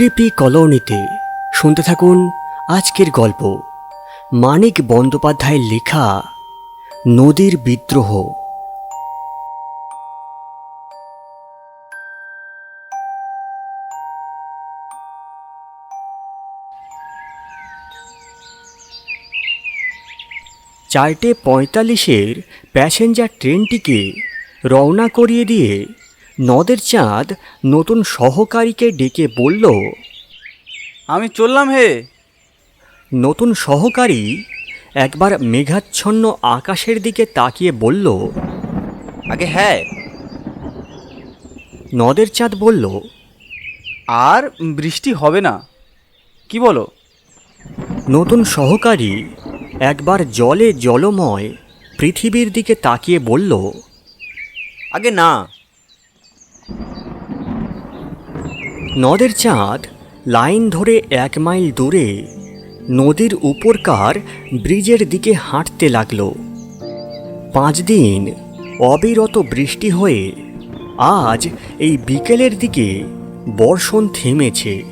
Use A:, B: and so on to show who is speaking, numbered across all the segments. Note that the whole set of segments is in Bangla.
A: প্রকৃতি কলোনিতে শুনতে থাকুন আজকের গল্প। মানিক বন্দ্যোপাধ্যায়ের লেখা, নদীর বিদ্রোহ। চারটে পঁয়তাল্লিশের প্যাসেঞ্জার ট্রেনটিকে রওনা করিয়ে দিয়ে নদের চাঁদ নতুন সহকারীকে ডেকে বলল
B: আমি চললাম হে।
A: নতুন সহকারী একবার মেঘাচ্ছন্ন আকাশের দিকে তাকিয়ে বলল
B: আগে হ্যাঁ।
A: নদের চাঁদ বলল
B: আর বৃষ্টি হবে না। কি বলো?
A: নতুন সহকারী একবার জলে জলময় পৃথিবীর দিকে তাকিয়ে বলল
B: আগে না।
A: নদের চাঁদ লাইন ধরে এক মাইল দূরে, নদীর উপরকার ব্রিজের দিকে হাঁটতে লাগল। পাঁচ দিন অবিরত বৃষ্টি হয়ে আজ এই বিকেলের দিকে বর্ষণ থেমেছে।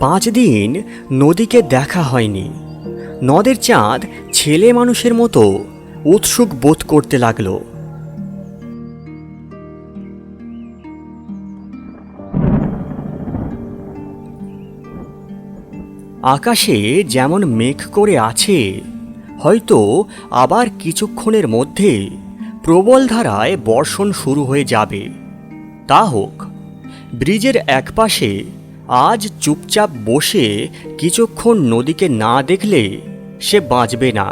A: পাঁচ দিন নদীকে দেখা হয়নি। নদের চাঁদ ছেলে মানুষের মতো উৎসুক বোধ করতে লাগল। আকাশে যেমন মেঘ করে আছে, হয়তো আবার কিছুক্ষণের মধ্যে প্রবল ধারায় বর্ষণ শুরু হয়ে যাবে। তা হোক, ব্রিজের একপাশে আজ চুপচাপ বসে কিছুক্ষণ নদীকে না দেখলে সে বাঁচবে না।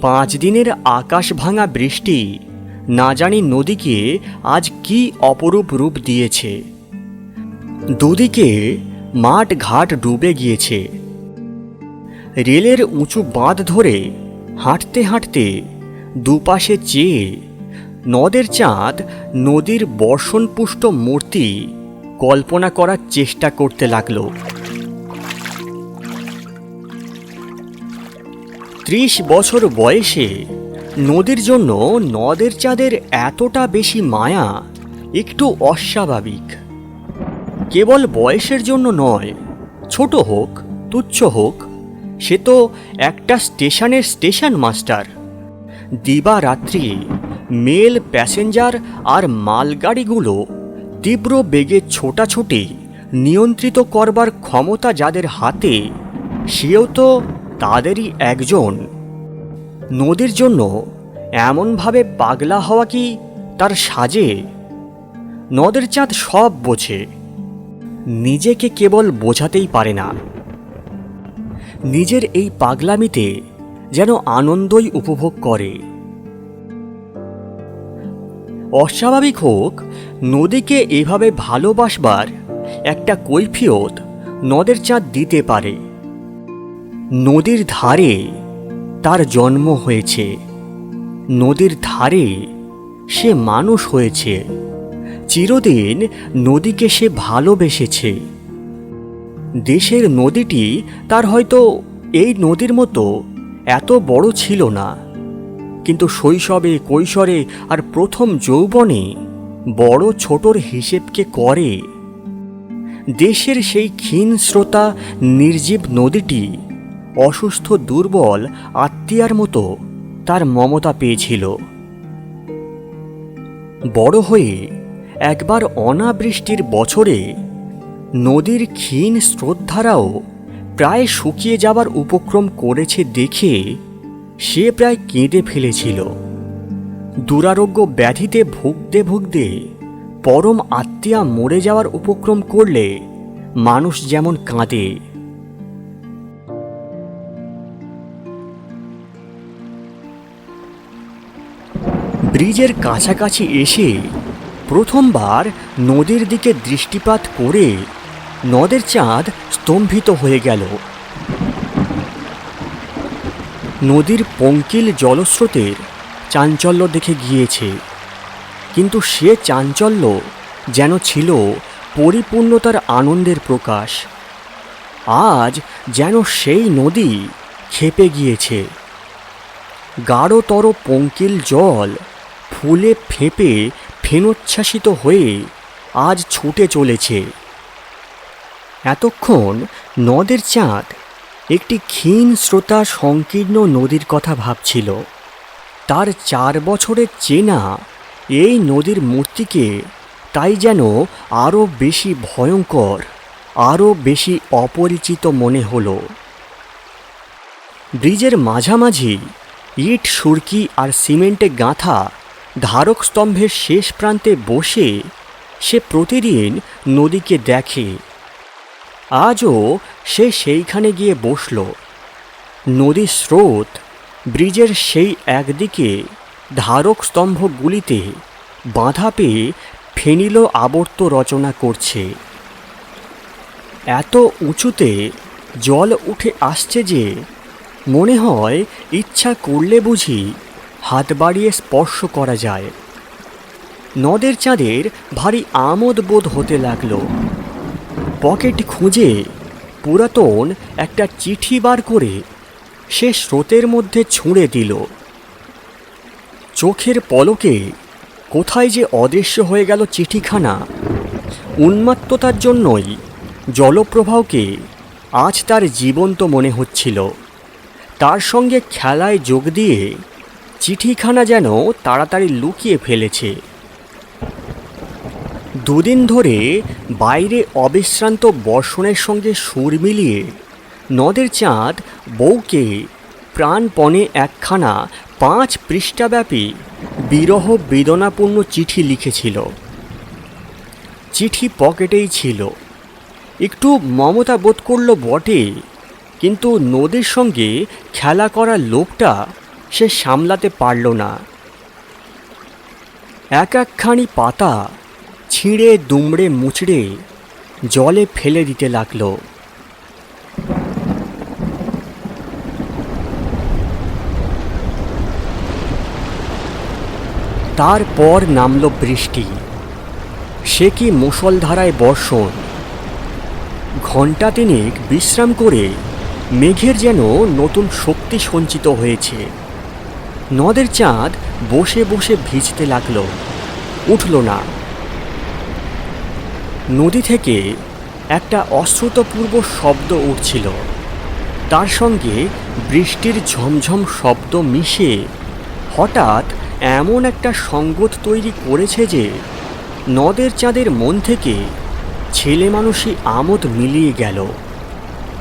A: পাঁচ দিনের আকাশ ভাঙা বৃষ্টি না জানি নদীকে আজ কি অপরূপ রূপ দিয়েছে। দুদিকে মাঠ ঘাট ডুবে গিয়েছে। রেলের উঁচু বাঁধ ধরে হাঁটতে হাঁটতে দুপাশে চেয়ে নদের চাঁদ, নদীর বর্ষণপুষ্ট মূর্তি কল্পনা করার চেষ্টা করতে লাগল। ত্রিশ বছর বয়সে নদীর জন্য নদের চাঁদের এতটা বেশি মায়া একটু অস্বাভাবিক। কেবল বয়সের জন্য নয়, ছোট হোক, তুচ্ছ হোক, সে তো একটা স্টেশনের স্টেশন মাস্টার। দিবা রাত্রি মেল প্যাসেঞ্জার আর মালগাড়িগুলো তীব্র বেগে ছোটাছুটি নিয়ন্ত্রিত করবার ক্ষমতা যাদের হাতে, সেও তো তাদেরই একজন। নদীর জন্য এমনভাবে পাগলা হওয়া কি তার সাজে? নদের চাঁদ সব বোঝে। নিজেকে কেবল বোঝাতেই পারে না। নিজের এই পাগলামিতে যেন আনন্দই উপভোগ করে। অস্বাভাবিক হোক, নদীকে এভাবে ভালোবাসবার একটা কৈফিয়ত নদের চাঁদ দিতে পারে। নদীর ধারে তার জন্ম হয়েছে। নদীর ধারে সে মানুষ হয়েছে। চিরদিন নদীকে সে ভালোবেসেছে। দেশের নদীটি তার হয়তো এই নদীর মতো এত বড় ছিল না। কিন্তু শৈশবে, কৈশোরে আর প্রথম যৌবনে বড় ছোটর হিসেবকে করে। দেশের সেই ক্ষীণ শ্রোতা নির্জীব নদীটি অসুস্থ, দুর্বল, আত্মীয়ার মতো তার মমতা পেয়েছিল। বড় হয়ে একবার অনাবৃষ্টির বছরে নদীর ক্ষীণ স্রোতধারাও প্রায় শুকিয়ে যাবার উপক্রম করেছে দেখে সে প্রায় কেঁদে ফেলেছিল। দুরারোগ্য ব্যাধিতে ভুগতে ভুগতে পরম আত্মীয়া মরে যাওয়ার উপক্রম করলে মানুষ যেমন কাঁদে। ব্রিজের কাছাকাছি এসে প্রথমবার নদীর দিকে দৃষ্টিপাত করে নদের চাঁদ স্তম্ভিত হয়ে গেল। নদীর পঙ্কিল জলস্রোতের চাঞ্চল্য দেখে গিয়েছে। কিন্তু সে চাঞ্চল্য যেন ছিল পরিপূর্ণতার আনন্দের প্রকাশ। আজ যেন সেই নদী খেপে গিয়েছে। গাঢ়তর পঙ্কিল জল ফুলে ফেঁপে ফেনোচ্ছ্বাসিত হয়ে আজ ছুটে চলেছে। এতক্ষণ নদের চাঁদ একটি ক্ষীণ শ্রোতা সংকীর্ণ নদীর কথা ভাবছিল। তার চার বছরের চেনা এই নদীর মূর্তিকে তাই যেন আরও বেশি ভয়ঙ্কর, আরও বেশি অপরিচিত মনে হলো। ব্রিজের মাঝামাঝি ইট, সুরকি আর সিমেন্টে গাঁথা ধারক স্তম্ভের শেষ প্রান্তে বসে সে প্রতিদিন নদীকে দেখে। আজও সে সেইখানে গিয়ে বসল। নদীর স্রোত ব্রিজের সেই একদিকে ধারক স্তম্ভগুলিতে বাঁধা পেয়ে ফেনিল আবর্ত রচনা করছে। এত উঁচুতে জল উঠে আসছে যে মনে হয় ইচ্ছা করলে বুঝি হাত বাড়িয়ে স্পর্শ করা যায়। নদের চাঁদের ভারী আমোদ বোধ হতে লাগল। পকেট খুঁজে পুরাতন একটা চিঠি বার করে সে স্রোতের মধ্যে ছুঁড়ে দিল। চোখের পলকে কোথায় যে অদৃশ্য হয়ে গেল চিঠিখানা, উন্মাত্ততার জন্যই জলপ্রবাহকে আজ তার জীবন্ত মনে হচ্ছিল। তার সঙ্গে খেলায় যোগ দিয়ে চিঠিখানা যেন তাড়াতাড়ি লুকিয়ে ফেলেছে। দুদিন ধরে বাইরে অবিশ্রান্ত বর্ষণের সঙ্গে সুর মিলিয়ে নদের চাঁদ বউকে প্রাণপণে একখানা পাঁচ পৃষ্ঠাব্যাপী বিরহ বেদনাপূর্ণ চিঠি লিখেছিল। চিঠি পকেটেই ছিল। একটু মমতা বোধ করল বটে, কিন্তু নদীর সঙ্গে খেলা করার লোভটা সে সামলাতে পারল না। এক একখানি পাতা ছিঁড়ে, দুমড়ে, মুচড়ে জলে ফেলে দিতে লাগল। তারপর নামল বৃষ্টি। সে কি মুষলধারায় বর্ষণ? ঘণ্টা তিনেক বিশ্রাম করে মেঘের যেন নতুন শক্তি সঞ্চিত হয়েছে। নদের চাঁদ বসে বসে ভিজতে লাগল। উঠল না। নদী থেকে একটা অশ্রুতপূর্ব শব্দ উঠছিল। তার সঙ্গে বৃষ্টির ঝমঝম শব্দ মিশে হঠাৎ এমন একটা সঙ্গত তৈরি করেছে যে নদের চাঁদের মন থেকে ছেলে মানুষই আমোদ মিলিয়ে গেল।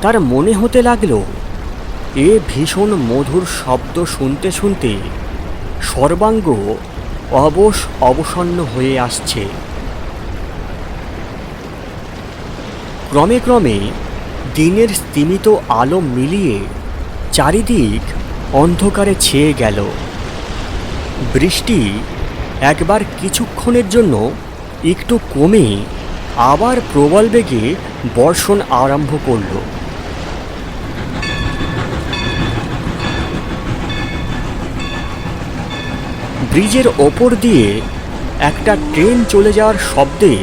A: তার মনে হতে লাগল এ ভীষণ মধুর শব্দ শুনতে শুনতে সর্বাঙ্গ অবশ অবসন্ন হয়ে আসছে। ক্রমে ক্রমে দিনের স্তিমিত আলো মিলিয়ে চারিদিক অন্ধকারে ছেয়ে গেল। বৃষ্টি একবার কিছুক্ষণের জন্য একটু কমে আবার প্রবল বেগে বর্ষণ আরম্ভ করল। ব্রিজের ওপর দিয়ে একটা ট্রেন চলে যাওয়ার শব্দে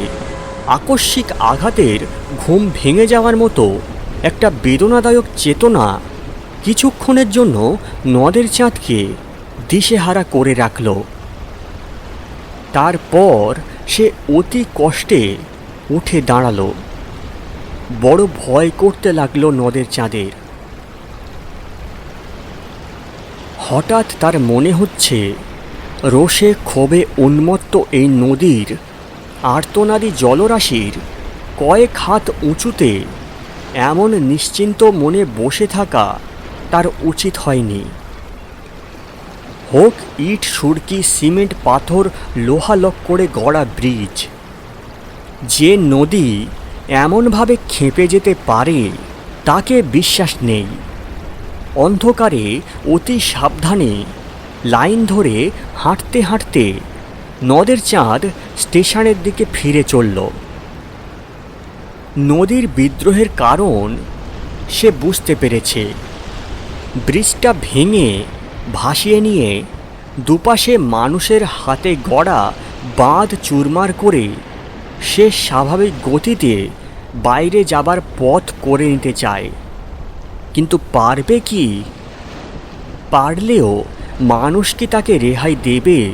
A: আকস্মিক আঘাতের ঘুম ভেঙে যাওয়ার মতো একটা বেদনাদায়ক চেতনা কিছুক্ষণের জন্য নদের চাঁদকে দিশেহারা করে রাখল। তারপর সে অতি কষ্টে উঠে দাঁড়াল। বড় ভয় করতে লাগল নদের চাঁদের। হঠাৎ তার মনে হচ্ছে রোষে ক্ষোভে উন্মত্ত এই নদীর আর্তনাদী জলরাশির কয়েক হাত উঁচুতে এমন নিশ্চিন্ত মনে বসে থাকা তার উচিত হয়নি। হোক ইট, সুরকি, সিমেন্ট, পাথর লোহালক করে গড়া ব্রিজ, যে নদী এমনভাবে খেপে যেতে পারে, তাকে বিশ্বাস নেই। অন্ধকারে অতি সাবধানে লাইন ধরে হাঁটতে হাঁটতে নদের চাঁদ স্টেশনের দিকে ফিরে চলল। নদীর বিদ্রোহের কারণ সে বুঝতে পেরেছে। ব্রিজটা ভেঙে, ভাসিয়ে নিয়ে দুপাশে মানুষের হাতে গড়া বাঁধ চুরমার করে সে স্বাভাবিক গতিতে বাইরে যাবার পথ করে নিতে চায়। কিন্তু পারবে কি? পারলেও মানুষ কি তাকে রেহাই দেবে?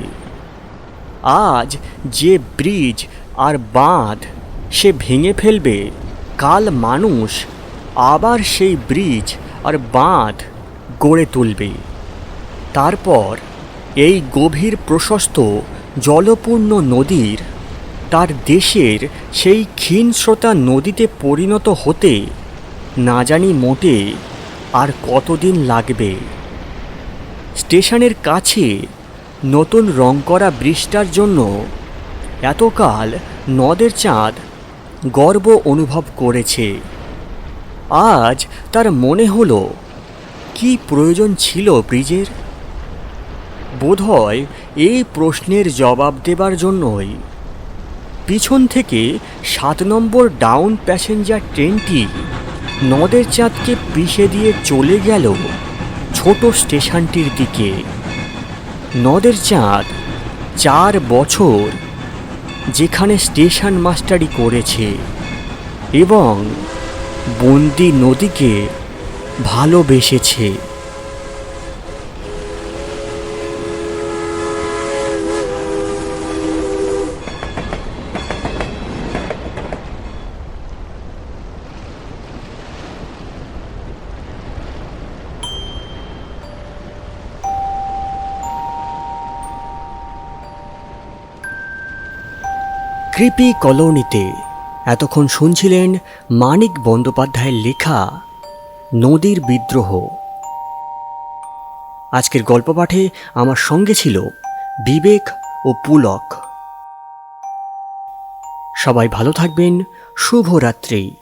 A: আজ যে ব্রিজ আর বাঁধ সে ভেঙে ফেলবে, কাল মানুষ আবার সেই ব্রিজ আর বাঁধ গড়ে তুলবে। তারপর এই গভীর প্রশস্ত, জলপূর্ণ নদীর, তার দেশের সেই ক্ষীণস্রোতা নদীতে পরিণত হতে না জানি মোটে আর কতদিন লাগবে। স্টেশনের কাছে নতুন রং করা বৃষ্টার জন্য এতকাল নদের চাঁদ গর্ব অনুভব করেছে। আজ তার মনে হলো, কি প্রয়োজন ছিল ব্রিজের? বোধহয় এই প্রশ্নের জবাব দেবার জন্যই। পিছন থেকে সাত নম্বর ডাউন প্যাসেঞ্জার ট্রেনটি নদের চাঁদকে পিষে দিয়ে চলে গেল। ছোট স্টেশনটির দিকে। নদের চাঁদ, চার বছর, যেখানে স্টেশন মাস্টারি করেছে এবং বন্দি নদীকে ভালোবেসেছে। কৃপি কলোনিতে এতক্ষণ শুনছিলেন মানিক বন্দ্যোপাধ্যায়ের লেখা নদীর বিদ্রোহ। আজকের গল্প পাঠে আমার সঙ্গে ছিল বিবেক ও পুলক। সবাই ভালো থাকবেন, শুভরাত্রি।